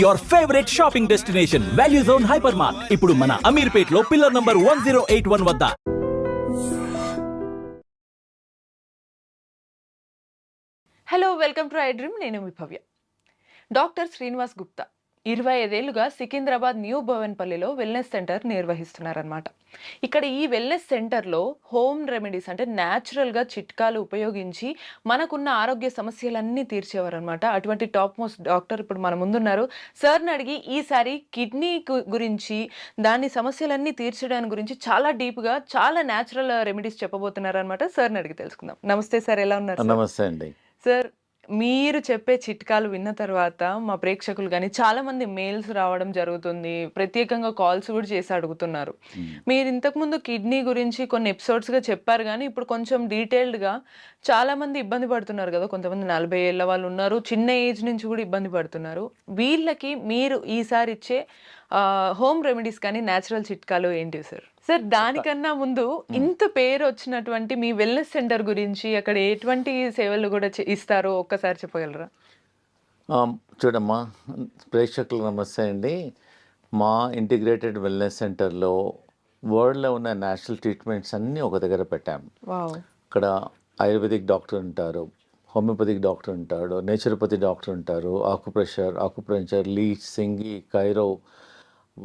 Your favourite shopping destination value zone hyper mart ఇప్పుడు మన అమీర్పేట్లో pillar number one zero eight one వద్ద. Hello welcome to I dream నేను మీ Bhavya. Doctor Srinivas Gupta. ఇరవై ఐదేళ్ళుగా సికింద్రాబాద్ న్యూ భవన్పల్లిలో వెల్నెస్ సెంటర్ నిర్వహిస్తున్నారనమాట ఇక్కడ ఈ వెల్నెస్ సెంటర్లో హోమ్ రెమెడీస్ అంటే న్యాచురల్గా చిట్కాలు ఉపయోగించి మనకున్న ఆరోగ్య సమస్యలన్నీ తీర్చేవారనమాట అటువంటి టాప్ మోస్ట్ డాక్టర్ ఇప్పుడు మన ముందున్నారు. సార్ని అడిగి ఈసారి కిడ్నీ గురించి దాని సమస్యలన్నీ తీర్చడానికి గురించి చాలా డీప్గా చాలా న్యాచురల్ రెమెడీస్ చెప్పబోతున్నారు అనమాట సార్ని అడిగి తెలుసుకుందాం. నమస్తే సార్ ఎలా ఉన్నారు? నమస్తే అండి. సార్ మీరు చెప్పే చిట్కాలు విన్న తర్వాత మా ప్రేక్షకులు కానీ చాలా మంది మెయిల్స్ రావడం జరుగుతుంది. ప్రత్యేకంగా కాల్స్ కూడా చేసి అడుగుతున్నారు. మీరు ఇంతకుముందు కిడ్నీ గురించి కొన్ని ఎపిసోడ్స్గా చెప్పారు కానీ ఇప్పుడు కొంచెం డీటెయిల్డ్గా చాలా మంది ఇబ్బంది పడుతున్నారు కదా. కొంతమంది నలభై ఏళ్ళ వాళ్ళు ఉన్నారు. చిన్న ఏజ్ నుంచి కూడా ఇబ్బంది పడుతున్నారు. వీళ్ళకి మీరు ఈసారి ఇచ్చే హోమ్ రెమెడీస్ కానీ న్యాచురల్ చిట్కాలు ఏంటివి సార్? సార్ దానికన్నా ముందు ఇంత పేరు వచ్చినటువంటి మీ వెల్నెస్ సెంటర్ గురించి అక్కడ ఎటువంటి సేవలు కూడా ఇస్తారో ఒక్కసారి చెప్పగలరా? చూడమ్మా ప్రేక్షకులకు నమస్తే అండి. మా ఇంటిగ్రేటెడ్ వెల్నెస్ సెంటర్లో వరల్డ్లో ఉన్న నేషనల్ ట్రీట్మెంట్స్ అన్నీ ఒక దగ్గర పెట్టాం. ఇక్కడ ఆయుర్వేదిక్ డాక్టర్ ఉంటారు హోమియోపతిక్ డాక్టర్ ఉంటాడు నేచురోపతి డాక్టర్ ఉంటారు ఆకుప్రెషర్ ఆకుప్రెషర్ లీచ్ సింగి కైరో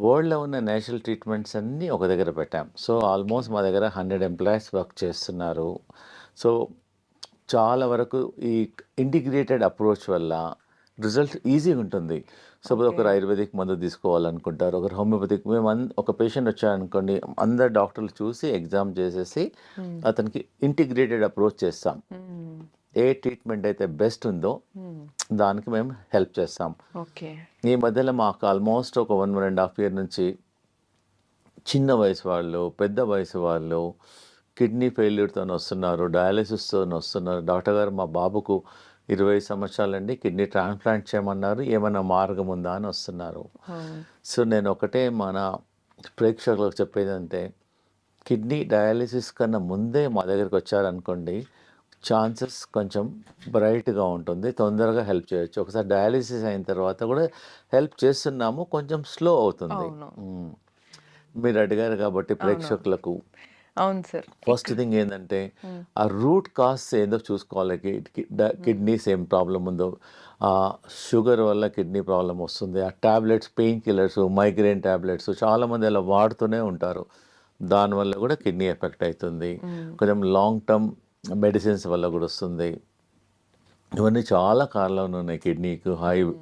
వరల్డ్లో ఉన్న నేషనల్ ట్రీట్మెంట్స్ అన్నీ ఒక దగ్గర పెట్టాం. సో ఆల్మోస్ట్ మా దగ్గర హండ్రెడ్ ఎంప్లాయీస్ వర్క్ చేస్తున్నారు. సో చాలా వరకు ఈ ఇంటిగ్రేటెడ్ అప్రోచ్ వల్ల రిజల్ట్ ఈజీగా ఉంటుంది. సపోజ్ ఒకరు ఆయుర్వేదిక్ మందు తీసుకోవాలనుకుంటారు ఒకరు హోమియోపతిక్ మేము అన్ ఒక పేషెంట్ వచ్చారనుకోండి అందరు డాక్టర్లు చూసి ఎగ్జామ్ చేసేసి అతనికి ఇంటిగ్రేటెడ్ అప్రోచ్ చేస్తాం. ఏ ట్రీట్మెంట్ అయితే బెస్ట్ ఉందో దానికి మేము హెల్ప్ చేస్తాం. ఓకే. ఈ మధ్యలో మాకు ఆల్మోస్ట్ ఒక one one and half year నుంచి చిన్న వయసు వాళ్ళు పెద్ద వయసు వాళ్ళు కిడ్నీ ఫెయిల్యూర్తో వస్తున్నారు డయాలసిస్తో వస్తున్నారు. డాక్టర్ గారు మా బాబుకు ఇరవై సంవత్సరాలండి కిడ్నీ ట్రాన్స్ప్లాంట్ చేయమన్నారు ఏమైనా మార్గం ఉందా అని వస్తున్నారు. సో నేను ఒకటే మన ప్రేక్షకులకు చెప్పేది అంటే కిడ్నీ డయాలిసిస్ కన్నా ముందే మా దగ్గరికి వచ్చారనుకోండి ఛాన్సెస్ కొంచెం బ్రైట్గా ఉంటుంది. తొందరగా హెల్ప్ చేయొచ్చు. ఒకసారి డయాలిసిస్ అయిన తర్వాత కూడా హెల్ప్ చేస్తున్నాము. కొంచెం స్లో అవుతుంది. మీరు అడిగారు కాబట్టి ప్రేక్షకులకు. అవును సార్. ఫస్ట్ థింగ్ ఏంటంటే ఆ రూట్ కాస్ ఏందో చూసుకోవాలి. కిడ్నీస్ ఏం ప్రాబ్లం ఉందో. ఆ షుగర్ వల్ల కిడ్నీ ప్రాబ్లం వస్తుంది. ఆ tablets pain killers migraine tablets చాలామంది అలా వాడుతూనే ఉంటారు. దానివల్ల కూడా కిడ్నీ ఎఫెక్ట్ అవుతుంది. కొంచెం లాంగ్ టర్మ్ మెడిసిన్స్ వల్ల కూడా వస్తుంది. ఇవన్నీ చాలా కారణాలు ఉన్నాయి. కిడ్నీకి హై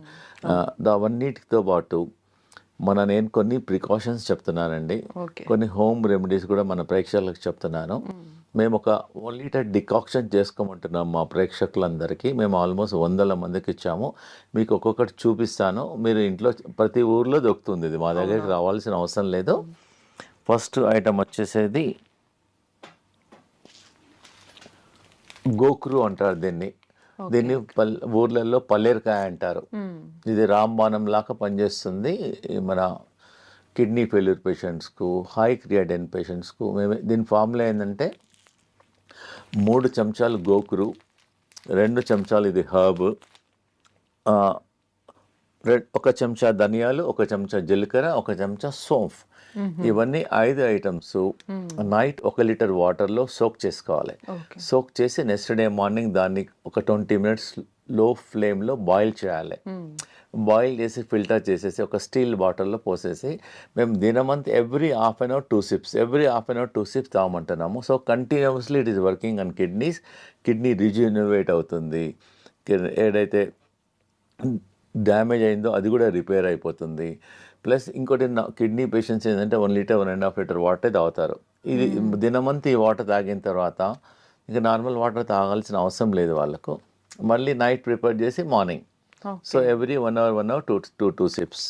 అవన్నిటితో పాటు మన నేను కొన్ని ప్రికాషన్స్ చెప్తున్నానండి. కొన్ని హోమ్ రెమెడీస్ కూడా మన ప్రేక్షకులకు చెప్తున్నాను. మేము ఒక వన్ లీటర్ డికాక్షన్ చేసుకోమంటున్నాం మా ప్రేక్షకులందరికీ. మేము ఆల్మోస్ట్ వందల మందికి ఇచ్చాము. మీకు ఒక్కొక్కటి చూపిస్తాను. మీరు ఇంట్లో ప్రతి ఊర్లో దొరుకుతుంది. ఇది మా దగ్గరికి రావాల్సిన అవసరం లేదు. ఫస్ట్ ఐటమ్ వచ్చేసేది గోకురు అంటారు దీన్ని. దీన్ని పల్ ఊర్లలో పల్లేరుకాయ అంటారు. ఇది రాంబాణం లాగా పనిచేస్తుంది. మన కిడ్నీ ఫెయిల్యూర్ పేషెంట్స్కు హై క్రియాటిన్ పేషెంట్స్కు. మేము దీని ఫార్ములా ఏంటంటే మూడు చెంచాలు గోకురు రెండు చెంచాలు ఇది హర్బ్ ఒక చెంచా ధనియాలు ఒక చెంచా జీలకర్ర ఒక చెంచా సోంఫ్. ఇవన్నీ ఐదు ఐటమ్స్ నైట్ ఒక లీటర్ వాటర్లో సోక్ చేసుకోవాలి. సోక్ చేసి నెక్స్ట్ డే మార్నింగ్ దాన్ని ఒక ట్వంటీ మినిట్స్లో ఫ్లేమ్లో బాయిల్ చేయాలి. బాయిల్ చేసి ఫిల్టర్ చేసేసి ఒక స్టీల్ బాటిల్లో పోసేసి మేము దినమంత్ every half an hour two sips every half an hour two sips తాగమంటున్నాము. So continuously it is working on kidneys kidney rejuvenate అవుతుంది. ఏదైతే డ్యామేజ్ అయిందో అది కూడా రిపేర్ అయిపోతుంది. ప్లస్ ఇంకోటి కిడ్నీ పేషెంట్స్ ఏంటంటే one litre one and half litre water తాగుతారు. ఇది దినమంతా ఈ వాటర్ తాగిన తర్వాత ఇంకా నార్మల్ వాటర్ తాగాల్సిన అవసరం లేదు వాళ్ళకు. మళ్ళీ నైట్ ప్రిపేర్ చేసి morning. So every one hour one hour two two two sips.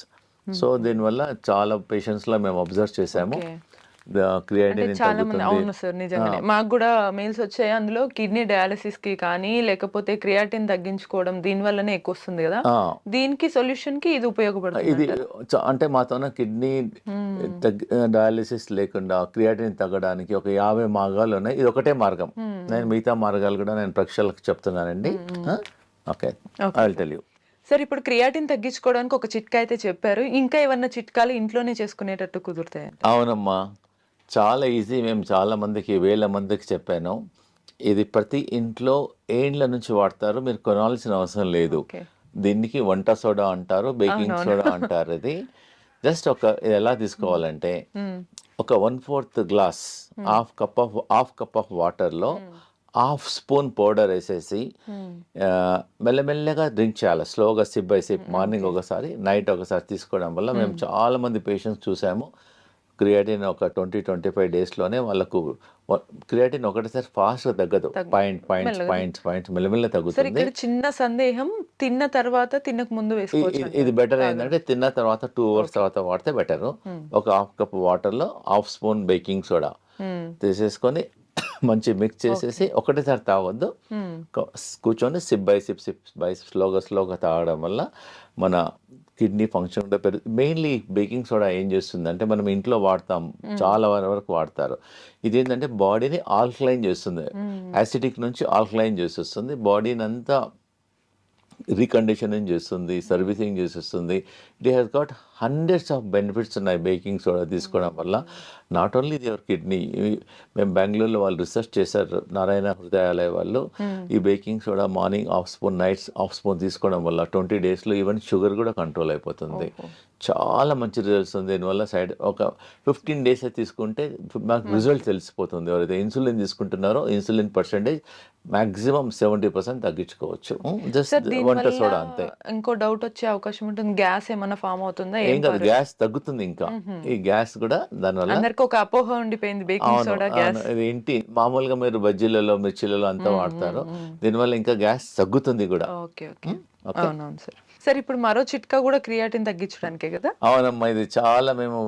So దీనివల్ల చాలా పేషెంట్స్లో మేము అబ్జర్వ్ చేసాము. చాలా మంది అవును సార్ నిజంగానే. మాకు కూడా మెయిల్స్ వచ్చాయి. అందులో కిడ్నీ డయాలసిస్కి కానీ లేకపోతే క్రియాటిన్ తగ్గించుకోవడం దీని వల్లనే ఎక్కువ వస్తుంది కదా. దీనికి సొల్యూషన్కి ఇది ఉపయోగపడుతుంది ఇది అంటే మాతోన కిడ్నీ డయాలిసిస్ లేకుండా క్రియాటిన్ తగ్గడానికి ఒక యాభై మార్గాలు ఉన్నాయి. ఇది ఒకటే మార్గం. నేను మిగతా మార్గాలు కూడా నేను ప్రేక్షకులకు చెప్తున్నానండి. Okay. I will tell you sir ఇప్పుడు క్రియాటిన్ తగ్గించుకోవడానికి ఒక చిట్కా అయితే చెప్పారు. ఇంకా ఏమన్నా చిట్కాలు ఇంట్లోనే చేసుకునేటట్టు కుదురుతాయి అవునమ్మా. చాలా ఈజీ. మేము చాలా మందికి వేల మందికి చెప్పాను. ఇది ప్రతి ఇంట్లో ఏండ్ల నుంచి వాడతారు. మీరు కొనాల్సిన అవసరం లేదు. దీనికి వంట సోడా అంటారు బేకింగ్ సోడా అంటారు ఇది. జస్ట్ ఒక ఇది ఎలా తీసుకోవాలంటే ఒక one fourth glass half cup of half cup of వాటర్లో హాఫ్ స్పూన్ పౌడర్ వేసేసి మెల్లమెల్లగా డ్రింక్ చేయాలి. స్లోగా సిప్ బై సిప్ మార్నింగ్ ఒకసారి నైట్ ఒకసారి తీసుకోవడం వల్ల మేము. చాలా మంది పేషెంట్స్ చూసాము. క్రియాటిన్ ఒక ట్వంటీ ట్వంటీ ఫైవ్ డేస్లోనే వాళ్ళకు క్రియాటిన్ ఒకటేసారి ఫాస్ట్గా తగ్గదు. పాయింట్ పాయింట్స్ పాయింట్స్ పాయింట్స్ మెల్లమెల్ల తగ్గుతుంది. చిన్న సందేహం తిన్న తర్వాత తినక ముందు ఇది బెటర్ ఏంటంటే తిన్న తర్వాత టూ అవర్స్ తర్వాత వాడితే బెటర్. ఒక హాఫ్ కప్ వాటర్లో హాఫ్ స్పూన్ బేకింగ్ సోడా. తీసేసుకొని మంచి మిక్స్ చేసేసి ఒకటేసారి తాగొద్దు. కూర్చొని sip by sip sip by స్లోగా స్లోగా తాగడం వల్ల మన కిడ్నీ ఫంక్షన్ కూడా పెరుగు మెయిన్లీ బేకింగ్ సోడా ఏం చేస్తుందంటే మనం ఇంట్లో వాడతాం. చాలా వరకు వాడతారు. ఇది ఏంటంటే బాడీని ఆల్కలైన్ చేస్తుంది. యాసిడిక్ నుంచి ఆల్కలైన్ చేసేస్తుంది. బాడీని అంతా రీకండిషనింగ్ చేస్తుంది సర్వీసింగ్ చేసేస్తుంది. It has got hundreds of benefits ఉన్నాయి బేకింగ్ సోడా తీసుకోవడం వల్ల. నాట్ ఓన్లీ యువర్ కిడ్నీ మేము బెంగళూరులో వాళ్ళు రీసెర్చ్ చేశారు నారాయణ హృదయాలయ వాళ్ళు. ఈ baking soda morning half spoon nights half spoon తీసుకోవడం వల్ల ట్వంటీ డేస్లో ఈవెన్ షుగర్ కూడా కంట్రోల్ అయిపోతుంది. చాలా మంచి రిజల్ట్స్ ఉంది. దీనివల్ల సైడ్ ఒక ఫిఫ్టీన్ డేస్ తీసుకుంటే మాకు రిజల్ట్ తెలిసిపోతుంది. ఎవరైతే ఇన్సులిన్ తీసుకుంటున్నారో insulin percentage maximum seventy percent తగ్గించుకోవచ్చు. జస్ట్ వంట సోడా అంతే. ఇంకో డౌట్ వచ్చే అవకాశం ఉంటుంది. గ్యాస్ ఏమైనా ఫామ్ అవుతుందా? ఏం కాదు గ్యాస్ తగ్గుతుంది ఇంకా. ఈ గ్యాస్ కూడా దానివల్ల అందరికి ఒక అపోహ ఉండిపోయింది బేకింగ్ సోడా గ్యాస్. ఇంటి మామూలుగా మీరు బజ్జీలలో మిర్చిలలో అంతా వాడతారు. దీనివల్ల ఇంకా గ్యాస్ తగ్గుతుంది కూడా. Okay okay. అవునవును సార్. సార్ ఇప్పుడు మరో చిట్కా కూడా క్రియాటిన్ తగ్గించడానికే కదా? అవునమ్మా ఇది చాలా మేము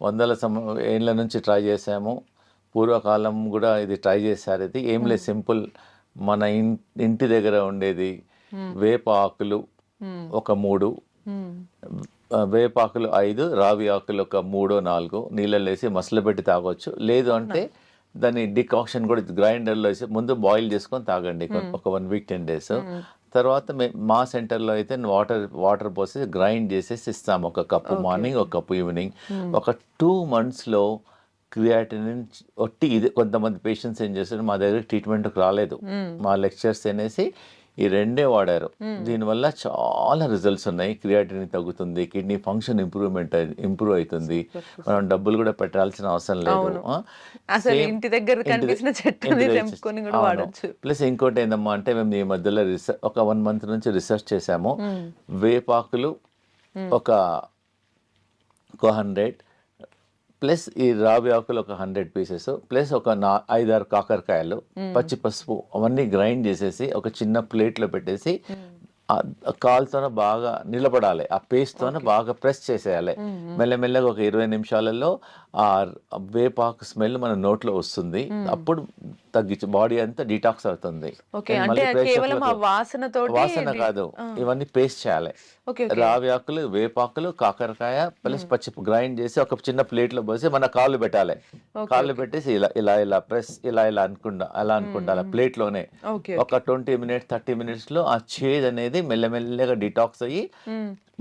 వందల సమ ఏళ్ళ నుంచి ట్రై చేసాము. పూర్వకాలం కూడా ఇది ట్రై చేశారు ఇది. ఏం లేదు సింపుల్ మన ఇంటి దగ్గర ఉండేది వేప ఆకులు ఒక మూడు. వేపాకులు ఐదు రావి ఆకులు ఒక మూడో నాలుగు. నీళ్ళలో వేసి మసలబెట్టి తాగొచ్చు. లేదు అంటే దాన్ని డికాక్షన్ కూడా గ్రైండర్లో వేసి ముందు బాయిల్ చేసుకొని తాగండి. కొ- ఒక వన్ వీక్ టెన్ డేస్. తర్వాత మే- మా సెంటర్లో అయితే వాటర్ వాటర్ పోసి గ్రైండ్ చేసేసి ఇస్తాము. ఒక కప్పు మార్నింగ్ ఒక కప్పు ఈవినింగ్. ఒక టూ మంత్స్లో క్రియాటినిన్ ఒట్టి ఇది కొంతమంది పేషెంట్స్ ఏం చేస్తారు మా దగ్గర ట్రీట్మెంట్కి రాలేదు. మా లెక్చర్స్ అనేసి ఈ రెండే వాడారు. దీనివల్ల చాలా రిజల్ట్స్ ఉన్నాయి. క్రియాటినిన్ తగ్గుతుంది కిడ్నీ ఫంక్షన్ ఇంప్రూవ్మెంట్ ఇంప్రూవ్ అవుతుంది. మనం డబ్బులు కూడా పెట్టాల్సిన అవసరం లేదు. ఇంటి దగ్గర. ప్లస్ ఇంకోటి ఏందమ్మా అంటే మేము ఈ మధ్యలో రీసెర్చ్ ఒక వన్ మంత్ నుంచి రీసెర్చ్ చేసాము వేపాకులు ఒక ఒక హండ్రెడ్ ప్లస్ ఈ రావి ఆకులు ఒక హండ్రెడ్ పీసెస్ ప్లస్ ఒక నా ఐదారు కాకరకాయలు పచ్చి పసుపు అవన్నీ గ్రైండ్ చేసేసి ఒక చిన్న ప్లేట్లో పెట్టేసి ఆ కాలుతోనే బాగా నిలబడాలి ఆ పేస్ట్తోనే బాగా ప్రెస్ చేసేయాలి. మెల్లమెల్లగా ఒక ఇరవై నిమిషాలలో ఆ వేపాకు స్మెల్ మన నోట్లో వస్తుంది. అప్పుడు తగ్గించు బాడీ అంతా డిటాక్స్ అవుతుంది. వాసన కాదు. ఇవన్నీ పేస్ట్ చేయాలి. రావి ఆకులు వేపాకులు కాకరకాయ ప్లస్ పచ్చి గ్రైండ్ చేసి ఒక చిన్న ప్లేట్లో పోసి మన కాళ్ళు పెట్టాలి. కాళ్ళు పెట్టేసి ఇలా ఇలా ఇలా ప్రెస్ ఇలా ఇలా అనుకుంటా అలా అనుకుంటా అలా ప్లేట్లోనే ఒక ట్వంటీ మినిట్స్ థర్టీ మినిట్స్లో ఆ చేదు అనేది మెల్లమెల్లగా డిటాక్స్ అయ్యి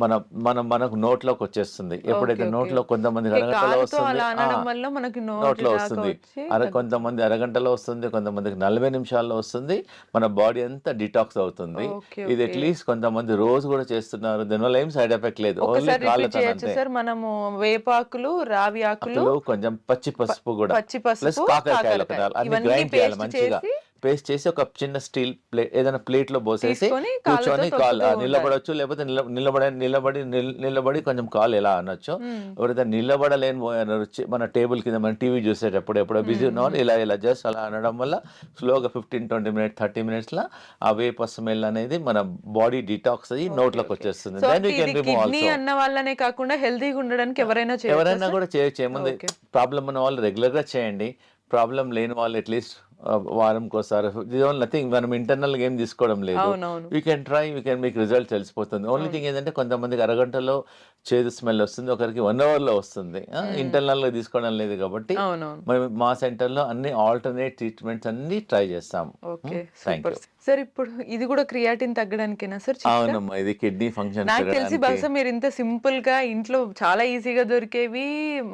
మన మన మనకు నోట్లోకి వచ్చేస్తుంది. ఎప్పుడైతే నోట్లో కొంతమంది అరగంటలో వస్తుంది నోట్లో వస్తుంది. అర కొంతమంది అరగంటలో వస్తుంది కొంతమందికి నలభై నిమిషాల్లో వస్తుంది. మన బాడీ అంతా డిటాక్స్ అవుతుంది. ఇది అట్లీస్ట్ కొంతమంది రోజు కూడా చేస్తున్నారు. దీనివల్ల ఏం సైడ్ ఎఫెక్ట్ లేదు. ఓన్లీ మనము వేపాకులు రావి ఆకులు కొంచెం పచ్చి పసుపు కూడా. పచ్చి పసుపు, ప్లస్ కాకరకాయలు అన్ని గ్రైండ్ చేయాలి మంచిగా. పేస్ట్ చేసి ఒక చిన్న స్టీల్ ప్లేట్ ఏదైనా ప్లేట్లో పోసేసి కూర్చొని కాలు. నిలబడొచ్చు లేకపోతే నిల- నిలబడి నిలబడి నిల్- నిలబడి కొంచెం కాలు ఎలా అనొచ్చు ఎవరైతే నిలబడలేని మన టేబుల్ కింద మన టీవీ చూసేటప్పుడు ఎప్పుడో బిజీ ఉన్న ఇలా ఇలా జస్ట్ అలా అనడం వల్ల స్లోగా ఫిఫ్టీన్ ట్వంటీ మినిట్స్ థర్టీ మినిట్స్లో ఆ వేప స్మెల్ అనేది మన బాడీ డిటాక్స్ అయ్యి నోట్లోకి వచ్చేస్తుంది. కిడ్నీ అన్న వాళ్ళనే కాకుండా హెల్తీగా ఉండడానికి ఎవరైనా ఎవరైనా? కూడా చేయొచ్చు. ఏముంది ప్రాబ్లం ఉన్న వాళ్ళు రెగ్యులర్గా చేయండి. ప్రాబ్లం లేని వాళ్ళు అట్లీస్ట్ వారంకి ఒకసారి నథింగ్ మనం ఇంటర్నల్గా ఏం తీసుకోవడం లేదు. We can try we can మీకు రిజల్ట్ తెలిసిపోతుంది. ఓన్లీ థింగ్ ఏంటంటే కొంతమందికి అరగంటలో చేదు స్మెల్ వస్తుంది ఒకరికి వన్ అవర్లో వస్తుంది ఇంటర్నల్గా తీసుకోవడం లేదు కాబట్టి మేము మా సెంటర్లో అన్ని ఆల్టర్నేట్ ట్రీట్మెంట్స్ అన్ని ట్రై చేస్తాం. సార్ ఇప్పుడు ఇది కూడా క్రియాటిన్ తగ్గడానికేనా? సార్ అవునమ్మా ఇది కిడ్నీ ఫంక్షన్ నాకు తెలిసి బహుశా మీరు ఇంత సింపుల్గా ఇంట్లో చాలా ఈజీగా దొరికేవి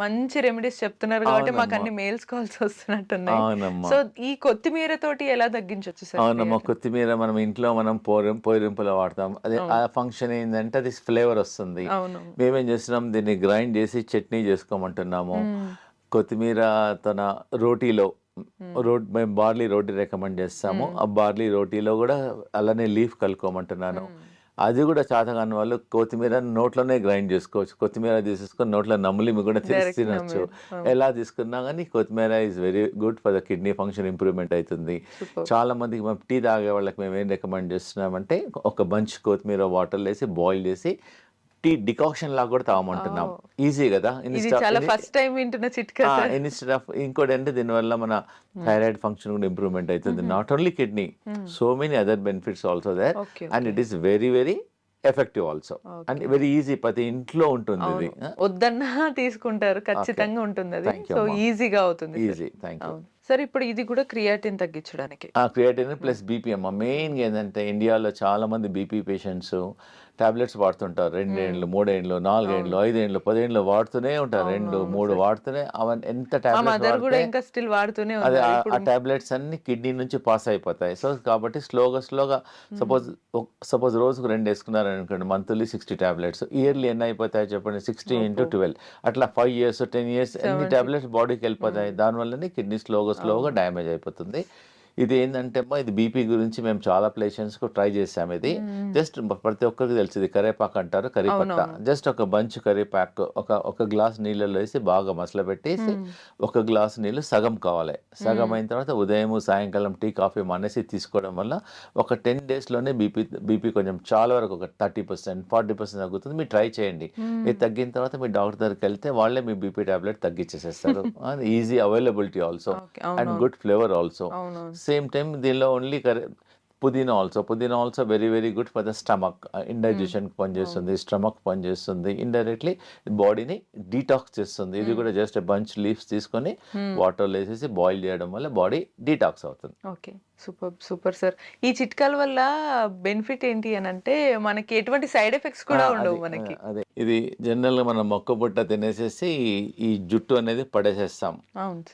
మంచి రెమెడీస్ చెప్తున్నారు కాబట్టి మాకు. అన్ని మెయిల్స్ కాల్స్ వస్తున్నట్టున్నాయి. సో ఈ కొత్తిమీర తోటి ఎలా తగ్గించవచ్చు సార్? అవునమ్మా కొత్తిమీర మనం ఇంట్లో మనం పోరం పోరింపులో వాడతాం. అదే ఆ ఫంక్షన్ ఏంటంటే అది ఫ్లేవర్ వస్తుంది. మేమేం చేస్తున్నాం దీన్ని గ్రైండ్ చేసి చట్నీ చేసుకోమంటున్నాము. కొత్తిమీర తన రోటీలో రోడ్ మేము బార్లీ రోటీ రికమెండ్ చేస్తాము. ఆ బార్లీ రోటీలో కూడా అలానే లీఫ్ కలుపుకోమంటున్నాను. అది కూడా చేతగాని వాళ్ళు కొత్తిమీర నోట్లోనే గ్రైండ్ చేసుకోవచ్చు కొత్తిమీర తీసేసుకొని నోట్లో నమ్ములి కూడా Direct తినొచ్చు. ఎలా తీసుకున్నా కానీ కొత్తిమీర is very good for the kidney function improvement అవుతుంది. చాలా మందికి మేము టీ తాగే వాళ్ళకి మేము ఏం రికమెండ్ చేస్తున్నామంటే ఒక బంచ్ కొత్తిమీర వాటర్ వేసి బాయిల్ చేసి టీ డికాక్షన్ లాగా కూడా తాగమంటున్నాం. ఈజీ కదా? ఫస్ట్ టైం వింటున్న చిట్కా ఇన్స్టెడ్ ఆఫ్ ఇంకోటి అంటే దీనివల్ల మన థైరాయిడ్ ఫంక్షన్ కూడా ఇంప్రూవ్మెంట్ అవుతుంది. Not only kidney so many other benefits also there and it is very very effective also and very easy ప్రతి ఇంట్లో ఉంటుంది ఇది. వద్దన్నా తీసుకుంటారు ఖచ్చితంగా ఉంటుంది అది. సో. ఈజీగా అవుతుంది. ఈజీ థ్యాంక్ యూ సార్ ఇప్పుడు ఇది కూడా క్రియాటిన్ తగ్గించడానికి. క్రియేటిన్ ప్లస్ బీపీ అమ్మ. మెయిన్గా ఏంటంటే ఇండియాలో చాలా మంది బీపీ పేషెంట్స్ టాబ్లెట్స్ వాడుతుంటారు. రెండేండ్లు మూడేండ్లు నాలుగేండ్లు ఐదేండ్లు పదేండ్లు వాడుతూనే ఉంటారు. రెండు మూడు వాడుతూనే అవన్నీ ఎంత వాడుతూనే అదే ఆ- టాబ్లెట్స్ అన్ని కిడ్నీ నుంచి పాస్ అయిపోతాయి. సో కాబట్టి స్లోగా స్లోగా సపోజ్ సపోజ్ రోజుకు రెండు వేసుకున్నారు అనుకోండి మంత్లీ సిక్స్టీ టాబ్లెట్స్. ఇయర్లీ ఎన్ని అయిపోతాయి చెప్పండి సిక్స్టీ ఇంటూ ట్వెల్వ్. అట్లా ఫైవ్ ఇయర్స్ టెన్ ఇయర్స్ ఎన్ని టాబ్లెట్స్ బాడీకి వెళ్ళిపోతాయి? దానివల్లనే కిడ్నీ స్లోగా స్లోగా డ్యామేజ్ అయిపోతుంది. ఇది ఏంటంటే అమ్మా ఇది బీపీ గురించి మేము చాలా ప్లేషెంట్స్కు ట్రై చేసాం ఇది. జస్ట్ ప్రతి ఒక్కరికి తెలుసు ఇది కరేపాకు అంటారు కరిపత్త. జస్ట్ ఒక బంచ్ కరివేపాకు ఒక ఒక గ్లాస్ నీళ్ళలో వేసి బాగా మసల పెట్టేసి ఒక గ్లాస్ నీళ్ళు సగం కావాలి. సగం అయిన తర్వాత ఉదయం సాయంకాలం టీ కాఫీ మానేసి తీసుకోవడం వల్ల ఒక టెన్ డేస్లోనే బీపీ బీపీ కొంచెం చాలా వరకు ఒక థర్టీ పర్సెంట్ ఫార్టీ పర్సెంట్ తగ్గుతుంది. మీరు ట్రై చేయండి. ఇది తగ్గిన తర్వాత మీ డాక్టర్ దగ్గరికి వెళ్తే వాళ్ళే మీ BP tablet తగ్గించేసేస్తారు. Easy availability also and good flavour also. అవునవును సేమ్ టైం దీనిలో ఓన్లీ కరే పుదీనా ఆల్సో పుదీనా also very very good for the stomach indigestion పనిచేస్తుంది స్టమక్ పనిచేస్తుంది. ఇండైరెక్ట్లీ బాడీని డీటాక్స్ చేస్తుంది. ఇది కూడా జస్ట్ బంచ్ లీవ్స్ తీసుకొని వాటర్లో వేసేసి బాయిల్ చేయడం వల్ల బాడీ డీటాక్స్ అవుతుంది. ఓకే సూపర్ సూపర్ సార్ ఈ చిట్కాల వల్ల బెనిఫిట్ ఏంటి అని అంటే మనకి ఎటువంటి సైడ్ ఎఫెక్ట్స్ కూడా ఉండవు మనకి. అదే. ఇది జనరల్గా మనం మొక్క బుట్ట తినేసేసి ఈ జుట్టు అనేది పడేసేస్తాం.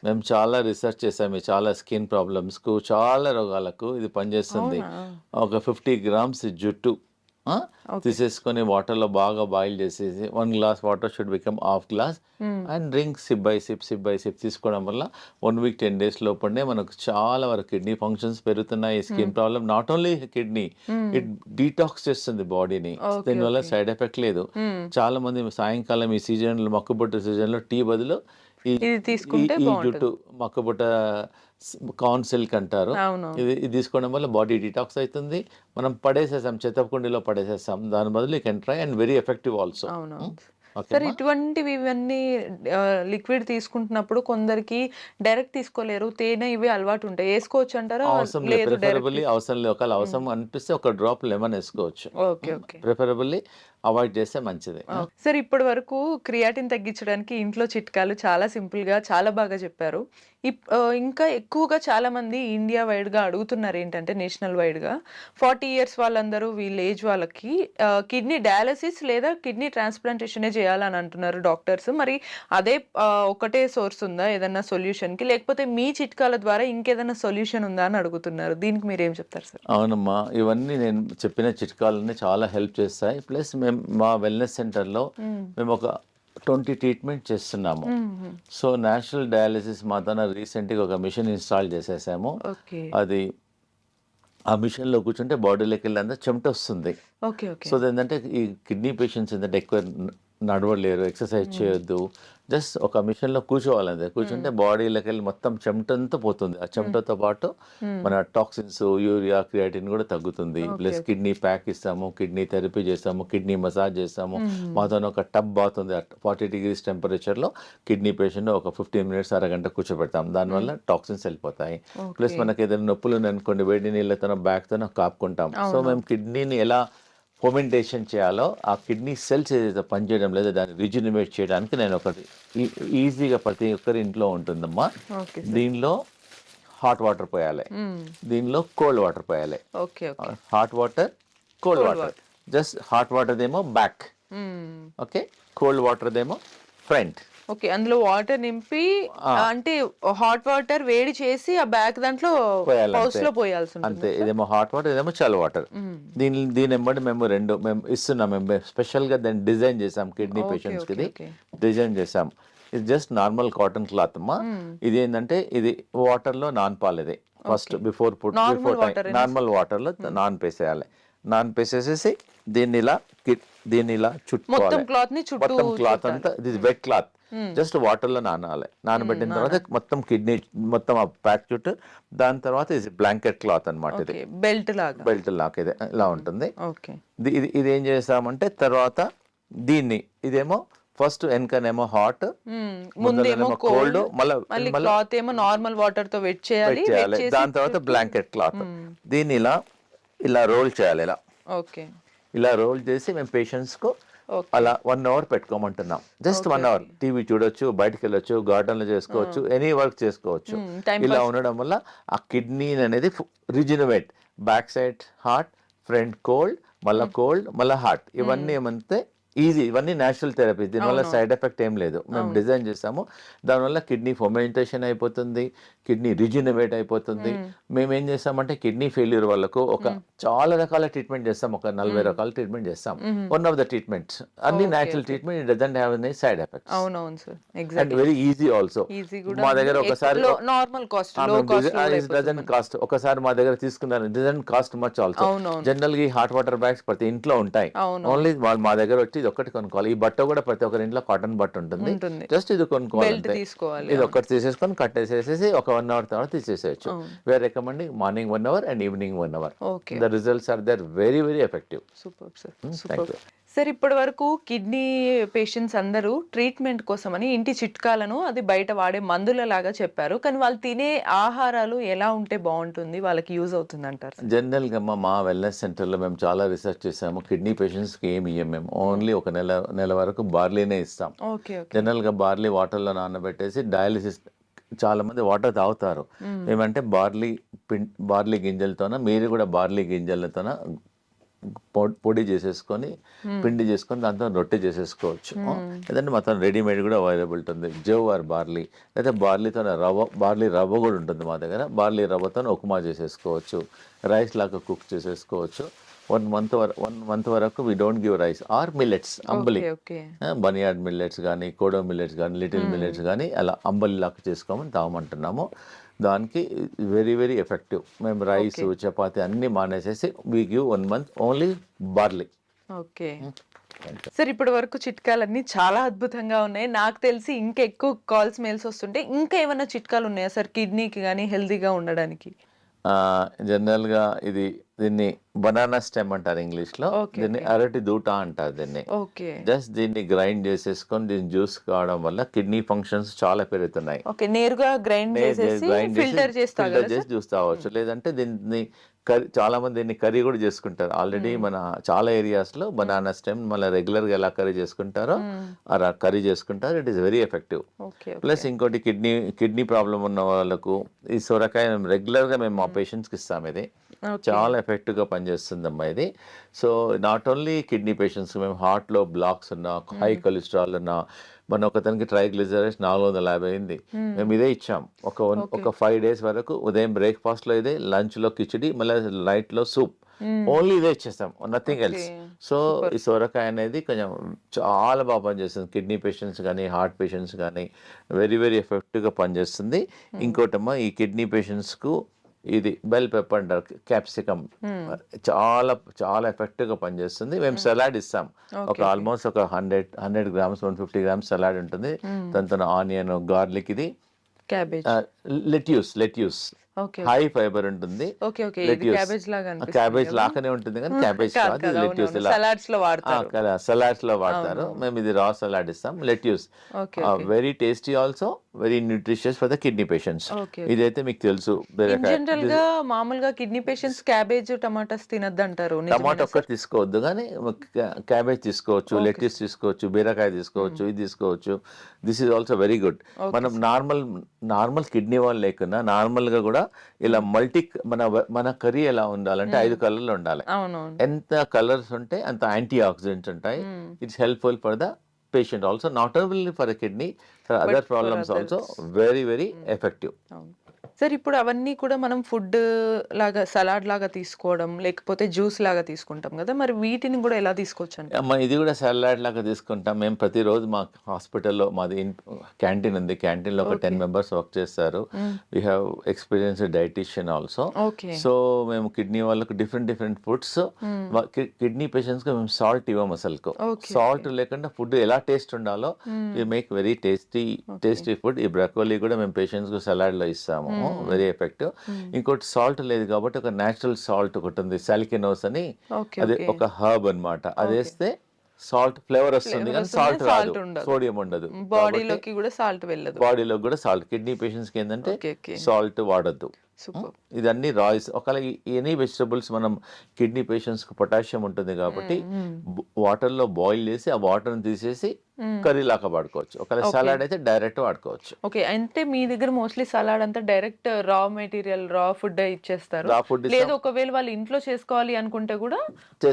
మేము చాలా రీసెర్చ్ చేసాము ఈ చాలా స్కిన్ ప్రాబ్లమ్స్కు చాలా రోగాలకు ఇది పనిచేస్తుంది. అవునా? ఒక ఫిఫ్టీ గ్రామ్స్ జుట్టు తీసేసుకొని వాటర్లో బాగా బాయిల్ చేసేసి one glass water should become half glass and drink sip by sip sip by sip తీసుకోవడం వల్ల వన్ వీక్ టెన్ డేస్ లోపలనే మనకు చాలా వరకు కిడ్నీ ఫంక్షన్స్ పెరుగుతున్నాయి. Skin problem not only kidney it detox చేస్తుంది బాడీని. దీనివల్ల సైడ్ ఎఫెక్ట్ లేదు. చాలా మంది సాయంకాలం ఈ సీజన్ మొక్కబుట్ట సీజన్లో టీ బదులు ఈ. జుట్టు మొక్కబుట్ట కార్న్ సిల్క్ అంటారు. ఇది ఇది తీసుకోవడం వల్ల బాడీ డిటాక్స్ అవుతుంది. మనం పడేసేసాం చెత్తకుండీలో పడేసేసాం దాని బదులు you can try and very effective also. Okay sir ఇటువంటివి ఇవన్నీ లిక్విడ్ తీసుకుంటున్నప్పుడు కొందరికి డైరెక్ట్ తీసుకోలేరు. తేనె ఇవి అలవాటు ఉంటాయి వేసుకోవచ్చు అంటారా అవసరం లేదు. లేదు ప్రిఫరబుల్లీ అవసరం లేదు. ఒకవేళ అవసరం అనిపిస్తే ఒక డ్రాప్ లెమన్ వేసుకోవచ్చు. Okay okay. ప్రిఫరబుల్లీ అవాయిడ్ చేస్తే మంచిది. సార్ ఇప్పటి వరకు క్రియాటిన్ తగ్గించడానికి ఇంట్లో చిట్కాలు చాలా సింపుల్గా చాలా బాగా చెప్పారు. ఇంకా ఎక్కువగా చాలా మంది ఇండియా వైడ్గా అడుగుతున్నారు ఏంటంటే నేషనల్ వైడ్గా ఫార్టీ ఇయర్స్ వాళ్ళందరూ వీళ్ళ ఏజ్ వాళ్ళకి కిడ్నీ డయాలసిస్ లేదా కిడ్నీ ట్రాన్స్ప్లాంటేషన్ చేయాలని అంటున్నారు డాక్టర్స్. మరి అదే ఒకటే సోర్స్ ఉందా? ఏదన్నా సొల్యూషన్కి లేకపోతే మీ చిట్కాల ద్వారా ఇంకేదైనా సొల్యూషన్ ఉందా అని అడుగుతున్నారు. దీనికి మీరు ఏం చెప్తారు సార్? అవునమ్మా. ఇవన్నీ నేను చెప్పిన చిట్కాలన్నీ చాలా హెల్ప్ చేస్తాయి. ప్లస్ మేము మా వెల్నెస్ సెంటర్లో మేము. ఒక ట్వంటీ ట్రీట్మెంట్ చేస్తున్నాము. సో నేషనల్ డయాలసిస్ మా తన రీసెంట్గా ఒక మిషన్ ఇన్స్టాల్ చేసేసాము. అది ఆ మిషన్లో కూర్చుంటే బాడీలోకి వెళ్ళి అంతా చెమట వస్తుంది. సో ఏంటంటే ఈ కిడ్నీ పేషెంట్స్ ఏంటంటే ఎక్కువ నడవలేరు ఎక్సర్సైజ్ చేయొద్దు. జస్ట్ ఒక మిషన్లో కూర్చోవాలంతే కూర్చుంటే బాడీలోకి వెళ్ళి మొత్తం చెమటంతా పోతుంది. ఆ చెమటతో పాటు మన టాక్సిన్స్ యూరియా క్రియాటిన్ కూడా తగ్గుతుంది. ప్లస్ కిడ్నీ ప్యాక్ ఇస్తాము కిడ్నీ థెరపీ చేస్తాము కిడ్నీ మసాజ్ చేస్తాము. మాతో ఒక టబ్ బాత్ ఉంది ఫార్టీ డిగ్రీస్ టెంపరేచర్లో కిడ్నీ పేషెంట్ ఒక ఫిఫ్టీన్ మినిట్స్ అరగంట కూర్చోబెడతాం. దానివల్ల టాక్సిన్స్ వెళ్ళిపోతాయి. ప్లస్ మనకి ఏదైనా నొప్పులు అనుకోండి వేడి నీళ్ళతో బ్యాక్తో కాపుకుంటాం. సో మేము కిడ్నీని ఎలా ఫొమెంటేషన్ చేయాలో ఆ కిడ్నీ సెల్స్ ఏదైతే పనిచేయడం లేదో దాన్ని రిజ్యూనిమేట్ చేయడానికి నేను ఒకటి ఈజీగా ప్రతి ఒక్కరి ఇంట్లో ఉంటుందమ్మా. దీనిలో హాట్ వాటర్ పోయాలి. దీనిలో కోల్డ్ వాటర్ పోయాలి. Hot water cold water just hot water ఏమో బ్యాక్ ఓకే కోల్డ్ వాటర్ ఏమో ఫ్రంట్ ఓకే అందులో వాటర్ నింపి అంటే హాట్ వాటర్ వేడి చేసి ఆ బ్యాక్ దాంట్లో అంతే. లో పోయాల్సి అంతే ఇదేమో హాట్ వాటర్ ఇదేమో చల్ వాటర్ దీని దీని ఎంబడి మేము రెండు మేము ఇస్తున్నాం మేము స్పెషల్గా దాన్ని డిజైన్ చేసాం కిడ్నీ పేషెంట్స్కి. డిజైన్ చేసాం ఇది జస్ట్ నార్మల్ కాటన్ క్లాత్ అమ్మా. ఇది ఏంటంటే ఇది వాటర్లో నాన్ పాలు ఇది first before put before. Normal వాటర్లో నాన్ పేసేయాలి. నాన్ పేసేసేసి దీన్ని ఇలా దీన్ని ఇలా మొత్తం చుట్టుకోవాలి. క్లాత్ని చుట్టూ మొత్తం క్లాత్ అంతా ఇది వెట్ క్లాత్ జస్ట్ వాటర్లో నానాలి. నానబెట్టిన తర్వాత మొత్తం కిడ్నీ మొత్తం ఆ ప్యాక్ చుట్టూ దాని తర్వాత ఇది బ్లాంకెట్ క్లాత్ అన్నమాట ఇది. బెల్ట్ లాగా. బెల్ట్ లాక్ ఇది ఇలా ఉంటుంది. ఓకే ఇది ఇది- ఏం చేస్తామంటే తర్వాత దీన్ని ఇదేమో ఫస్ట్ వెనకనేమో హాట్ ముందేమో కోల్డ్ మళ్ళీ క్లాత్ ఏమో నార్మల్ వాటర్తో వెట్ చేయాలి దాని తర్వాత బ్లాంకెట్ క్లాత్ దీన్ని ఇలా ఇలా రోల్ చేయాలి ఇలా. ఓకే ఇలా రోల్ చేసి మేము పేషెంట్స్కు. అలా వన్ అవర్ పెట్టుకోమంటున్నాం. జస్ట్ వన్ అవర్ టీవీ చూడొచ్చు బయటకు వెళ్ళొచ్చు గార్డెన్లో చేసుకోవచ్చు ఎనీ వర్క్ చేసుకోవచ్చు. Hmm, ఇలా ఉండడం వల్ల ఆ కిడ్నీ అనేది rejuvenate back side heart front cold మళ్ళా కోల్డ్ మళ్ళా హార్ట్ ఇవన్నీ ఏమంటే ఈజీ. ఇవన్నీ నేచురల్ థెరపీ దీనివల్ల సైడ్ ఎఫెక్ట్ ఏం లేదు. మేము డిజైన్ చేసాము. దానివల్ల కిడ్నీ ఫొమెంటేషన్ అయిపోతుంది కిడ్నీ రిజినవేట్ అయిపోతుంది. మేము. ఏం చేస్తామంటే కిడ్నీ ఫెయిల్యూర్ వాళ్ళకు ఒక చాలా రకాల ట్రీట్మెంట్ చేస్తాం. ఒక నలభై రకాల ట్రీట్మెంట్ చేస్తాం. One of the treatments. అన్ని natural treatment. It doesn't have any side effects అవునవును sir. And very easy also మా దగ్గర ఒకసారి నార్మల్ కాస్ట్ డజన్ కాస్ట్ ఒకసారి మా దగ్గర తీసుకున్నారు. Doesn't cost much also. జనరల్గా హాట్ వాటర్ బ్యాగ్స్ ప్రతి ఇంట్లో ఉంటాయి. ఓన్లీ వాళ్ళు మా దగ్గర వచ్చి ఇది ఒక్కటి కొనుక్కోవాలి. ఈ బట్ట కూడా ప్రతి ఒక్కరి ఇంట్లో కాటన్ బట్ట ఉంటుంది. జస్ట్ ఇది కొనుక్కోవాలి ఇది ఒక్కటి తీసేసుకొని కట్టేసేసి ఒక వన్ అవర్ తర్వాత తీసేసేయచ్చు. We are recommending morning one hour and evening one hour okay the results are there very very effective super sir super you. Sir ఇప్పటి వరకు కిడ్నీ పేషెంట్స్ అందరూ ట్రీట్మెంట్ కోసమని ఇంటి చిట్కాలను అది బయట వాడే మందుల లాగా చెప్పారు. కానీ వాళ్ళు తినే ఆహారాలు ఎలా ఉంటే బాగుంటుంది? వాళ్ళకి యూజ్ అవుతుంది అంటారు జనరల్గా మా- వెల్నెస్ సెంటర్లో మేము చాలా రీసెర్చ్ చేసాము. కిడ్నీ పేషెంట్స్కి ఏమి ఇయ్యం మేము. ఓన్లీ ఒక నెల నెల వరకు బార్లీనే ఇస్తాం. ఓకే జనరల్గా బార్లీ వాటర్లో నానబెట్టేసి డయాలిసిస్ చాలా మంది వాటర్ తాగుతారు. ఏమంటే బార్లీ పిం బార్లీ గింజలతోన మీరు కూడా బార్లీ గింజలతోన పొడి చేసేసుకొని పిండి చేసుకొని దాంతో రొట్టె చేసేసుకోవచ్చు. లేదంటే మొత్తం రెడీమేడ్ కూడా అవైలబుల్ ఉంటుంది. జవ్ ఆర్ బార్లీ లేదా బార్లీతో రవ్వ బార్లీ రవ్వ కూడా ఉంటుంది మా దగ్గర. బార్లీ రవ్వతో ఉప్మా చేసేసుకోవచ్చు. రైస్ లాగా కుక్ చేసేసుకోవచ్చు. వన్ మంత్ వరకు వన్ మంత్ వరకు we don't give rice. Or millets ambali. Okay barnyard millets కానీ కోడో మిల్లెట్స్ కానీ లిటిల్ మిల్లెట్స్ కానీ అలా అంబలి లాగా చేసుకోమని తాగమంటున్నాము దానికి వెరీ వెరీ ఎఫెక్టివ్ మేము రైస్ చపాతి అన్ని మానేసేసి we give one month only barley okay sir ఇప్పటి వరకు చిట్కాలన్నీ చాలా అద్భుతంగా ఉన్నాయి. నాకు తెలిసి ఇంకా ఎక్కువ కాల్స్ మెయిల్స్ వస్తుంటే ఇంకా ఏమైనా చిట్కాలు ఉన్నాయా సార్ కిడ్నీకి కానీ హెల్తీగా ఉండడానికి. జనరల్గా ఇది దీన్ని బనానా స్టెమ్ అంటారు ఇంగ్లీష్లో. దీన్ని అరటి దూట అంటారు దీన్ని. ఓకే. జస్ట్ దీన్ని గ్రైండ్ చేసేసుకొని దీన్ని జ్యూస్ కావడం వల్ల కిడ్నీ ఫంక్షన్స్ చాలా పెరుగుతున్నాయి. ఓకే నేరుగా గ్రైండ్ చేసి ఫిల్టర్ చేసి జ్యూస్ లేదంటే దీన్ని కర్రీ చాలా మంది దీన్ని కర్రీ కూడా చేసుకుంటారు. ఆల్రెడీ మన చాలా ఏరియాస్లో బనానా స్టెమ్ మళ్ళీ రెగ్యులర్గా ఎలా కర్రీ చేసుకుంటారో అలా కర్రీ చేసుకుంటారు. It is very effective plus ఇంకోటి కిడ్నీ కిడ్నీ ప్రాబ్లం ఉన్న వాళ్ళకు ఈ సొరకాయ మేము రెగ్యులర్గా మేము మా పేషెంట్స్కి ఇస్తాం ఇది. చాలా ఎఫెక్టివ్గా పనిచేస్తుంది అమ్మా ఇది. So not only kidney patients మేము హార్ట్లో బ్లాక్స్ ఉన్నా హై కొలెస్ట్రాల్ ఉన్నా మన ఒకతనికి ట్రైగ్లిజరైడ్స్ నాలుగు వందల యాభై అయింది. మేము. ఇదే ఇచ్చాం. ఒక వన్- ఒక ఫైవ్ డేస్ వరకు ఉదయం బ్రేక్ఫాస్ట్లో ఇదే లంచ్లో కిచిడి మళ్ళీ నైట్లో సూప్ ఓన్లీ ఇదే ఇచ్చేస్తాం నథింగ్ ఎల్స్. సో ఈ సొరకాయ అనేది కొంచెం చాలా బాగా పనిచేస్తుంది. కిడ్నీ పేషెంట్స్ కానీ హార్ట్ పేషెంట్స్ కానీ వెరీ వెరీ ఎఫెక్టివ్గా పనిచేస్తుంది. ఇంకోటమ్మా ఈ కిడ్నీ పేషెంట్స్కు ఇది బెల్ పెప్పర్ అంటారు క్యాప్సికమ్. చాలా చాలా ఎఫెక్టివ్గా పనిచేస్తుంది. మేము సలాడ్ ఇస్తాం. ఒక ఆల్మోస్ట్ ఒక hundred hundred grams one fifty grams salad ఉంటుంది. దాంతో ఆనియన్ గార్లిక్ ఇది. Cabbage lettuce lettuce high fibre ఉంటుంది. క్యాబేజ్ లాగానే ఉంటుంది కానీ క్యాబేజ్ లెట్యూస్ సలాడ్స్లో వాడతారు. సలాడ్స్లో వాడతారు. మేము ఇది రా సలాడ్ ఇస్తాం lettuce very tasty also very nutritious for the kidney patients ఇదైతే మీకు తెలుసు. జనరల్గా మామూలుగా కిడ్నీ పేషెంట్స్ క్యాబేజ్ టమాటాస్ తినద్దు అంటారు టమాటో ఒక్కటి తీసుకోవద్దు కానీ క్యాబేజ్ తీసుకోవచ్చు లెట్యూస్ తీసుకోవచ్చు బీరకాయ తీసుకోవచ్చు ఇది తీసుకోవచ్చు. This is also very good మనం నార్మల్ నార్మల్ కిడ్నీ వాళ్ళు లేకున్నా నార్మల్గా కూడా ఇలా మల్టీ మన మన కర్రీ ఎలా ఉండాలంటే ఐదు కలర్లు ఉండాలి. ఎంత కలర్స్ ఉంటే అంత యాంటీ ఆక్సిడెంట్స్ ఉంటాయి it's helpful for the patient also. Not only for kidney for other problems also. Very very effective. Sir ఇప్పుడు అవన్నీ కూడా మనం ఫుడ్ లాగా సలాడ్ లాగా తీసుకోవడం లేకపోతే జ్యూస్ లాగా తీసుకుంటాం కదా మరి వీటిని కూడా ఎలా తీసుకోవచ్చు అండి అమ్మ ఇది కూడా సలాడ్ లాగా తీసుకుంటాం. మేము ప్రతిరోజు మా హాస్పిటల్లో మాది క్యాంటీన్ ఉంది. క్యాంటీన్లో ఒక టెన్ మెంబర్స్ వర్క్ చేస్తారు. We have experience dietitian also so మేము కిడ్నీ వాళ్ళకు డిఫరెంట్ డిఫరెంట్ ఫుడ్స్ కిడ్నీ పేషెంట్స్కి మేము సాల్ట్ ఇవ్వం Okay, సాల్ట్ లేకుండా ఫుడ్ ఎలా టేస్ట్ ఉండాలో we make very tasty tasty food ఈ బ్రకోలీ కూడా మేము పేషెంట్స్కు సలాడ్లో ఇస్తాము వెరీ ఎఫెక్టివ్ ఇంకోటి సాల్ట్ లేదు కాబట్టి ఒక నేచురల్ సాల్ట్ ఒకటి ఉంది సాలికినోస్ అని. అది ఒక హర్బ్ అన్నమాట. అది వేస్తే సాల్ట్ ఫ్లేవర్ వస్తుంది కానీ సాల్ట్ రాదు. సోడియం ఉండదు. బాడీలోకి కూడా సాల్ట్ వెళ్ళదు. బాడీలో కూడా సాల్ట్. కిడ్నీ పేషెంట్స్కి ఏంటంటే సాల్ట్ వాడద్దు. ఇదన్నీ రాయిస్. ఒకవేళ ఎనీ వెజిటబుల్స్ మనం కిడ్నీ పేషెంట్స్కు పొటాషియం ఉంటుంది కాబట్టి వాటర్లో బాయిల్ చేసి ఆ వాటర్ తీసేసి కర్రీ లాగా వాడుకోవచ్చు. ఒకవేళ సలాడ్ అయితే డైరెక్ట్ వాడుకోవచ్చు. ఓకే. అంటే మీ దగ్గర మోస్ట్లీ సలాడ్ అంతా direct raw material raw food ఇచ్చేస్తారు. రా ఫుడ్ లేదు ఒకవేళ వాళ్ళు ఇంట్లో చేసుకోవాలి అనుకుంటే కూడా.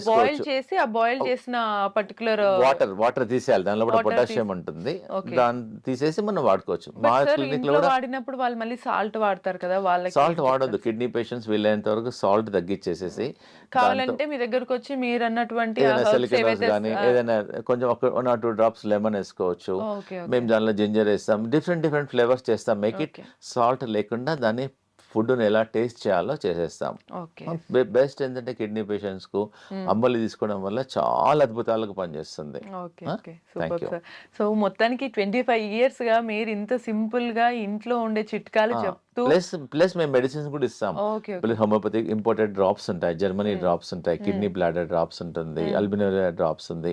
బాయిల్ చేసి ఆ బాయిల్ చేసిన పర్టికులర్ వాటర్ వాటర్ తీసేయాలి. దానిలో కూడా పొటాషియం ఉంటుంది. దాన్ని తీసేసి మనం వాడుకోవచ్చు. మా క్లినిక్లో వాడినప్పుడు వాళ్ళు మళ్ళీ సాల్ట్ వాడతారు కదా వాళ్ళకి సాల్ట్ వాడొద్దు. కిడ్నీ పేషెంట్స్ వీలైనంత వరకు సాల్ట్ తగ్గించేసేసి కావాలంటే మీ దగ్గరకు వచ్చి మీరు అన్నటువంటి ఏదైనా సెలికనోస్ కానీ ఏదైనా కొంచెం ఒక one or two drops lemon వేసుకోవచ్చు. మేము దానిలో జింజర్ వేస్తాం. డిఫరెంట్ డిఫరెంట్ ఫ్లేవర్స్ చేస్తాం. మేక్ ఇట్ సాల్ట్ లేకుండా దాన్ని ఫుడ్ని ఎలా టేస్ట్ చేయాలో చేసేస్తాం. ఓకే. బెస్ట్ ఏంటంటే కిడ్నీ పేషెంట్స్కు అంబలి తీసుకోవడం వల్ల చాలా అద్భుతాలకు పనిచేస్తుంది. సో మొత్తానికి ట్వంటీ ఫైవ్ ఇయర్స్గా మీరు ఇంత సింపుల్గా ఇంట్లో ఉండే చిట్కాలు చెప్తూ ప్లస్ ప్లస్ మేము మెడిసిన్స్ కూడా ఇస్తాం. ప్లస్ హోమియోపతి ఇంపోర్టెడ్ డ్రాప్స్ ఉంటాయి. జర్మనీ డ్రాప్స్ ఉంటాయి. కిడ్నీ బ్లాడర్ డ్రాప్స్ ఉంటుంది. అల్బినోరియా డ్రాప్స్ ఉంది.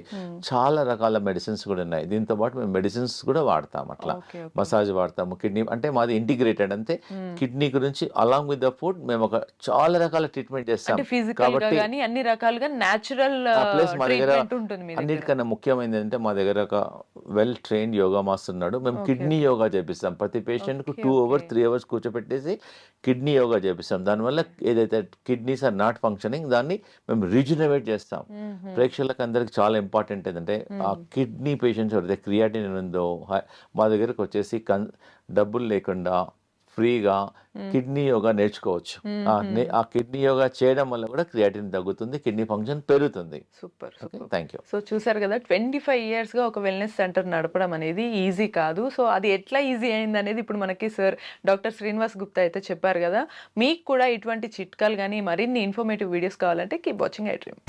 చాలా రకాల మెడిసిన్స్ కూడా ఉన్నాయి. దీంతో పాటు మేము మెడిసిన్స్ కూడా వాడతాం అట్లా. మసాజ్ వాడతాము. కిడ్నీ అంటే మాది ఇంటిగ్రేటెడ్ అంతే. కిడ్నీ గురించి అలాంగ్ విత్ ద ఫుడ్ మేము ఒక చాలా రకాల ట్రీట్మెంట్ చేస్తాం. అంటే కానీ అన్ని రకాలుగా నేచురల్ ప్లస్ మా దగ్గర ట్రీట్మెంట్ ఉంటుంది మీ దగ్గర. అన్నిటికన్నా ముఖ్యమైనది ఏంటంటే మా దగ్గర ఒక వెల్ ట్రైన్డ్ యోగా మాస్టర్ ఉన్నాడు. మేము కిడ్నీ యోగా చేపిస్తాం. ప్రతి పేషెంట్కు టూ అవర్స్ త్రీ అవర్స్ కూర్చోపెట్టేసి కిడ్నీ యోగా చేపిస్తాం. దానివల్ల ఏదైతే కిడ్నీస్ ఆర్ నాట్ ఫంక్షనింగ్ దాన్ని మేము రిజునవేట్ చేస్తాం. ప్రేక్షకులకు అందరికి చాలా ఇంపార్టెంట్ ఏంటంటే ఆ కిడ్నీ పేషెంట్స్ ఎవరైతే క్రియాటిన్ ఉందో మా దగ్గరకు వచ్చేసి కన్ డబ్బులు లేకుండా ఫ్రీగా కిడ్నీ యోగా నేర్చుకోవచ్చు. ఆ కిడ్నీ యోగా చేయడం వల్ల కూడా క్రియాటిన్ తగ్గుతుంది కిడ్నీ ఫంక్షన్ పెరుగుతుంది. Super thank you. సో చూసారు కదా ట్వంటీ ఫైవ్ ఇయర్స్గా ఒక వెల్నెస్ సెంటర్ నడపడం అనేది ఈజీ కాదు. సో అది ఎట్లా ఈజీ అయింది అనేది ఇప్పుడు మనకి సార్ డాక్టర్ శ్రీనివాస్ గుప్తా అయితే చెప్పారు కదా. మీకు కూడా ఇటువంటి చిట్కాలు కానీ మరిన్ని ఇన్ఫర్మేటివ్ వీడియోస్ కావాలంటే కీప్ వాచింగ్ ఐ డ్రీమ్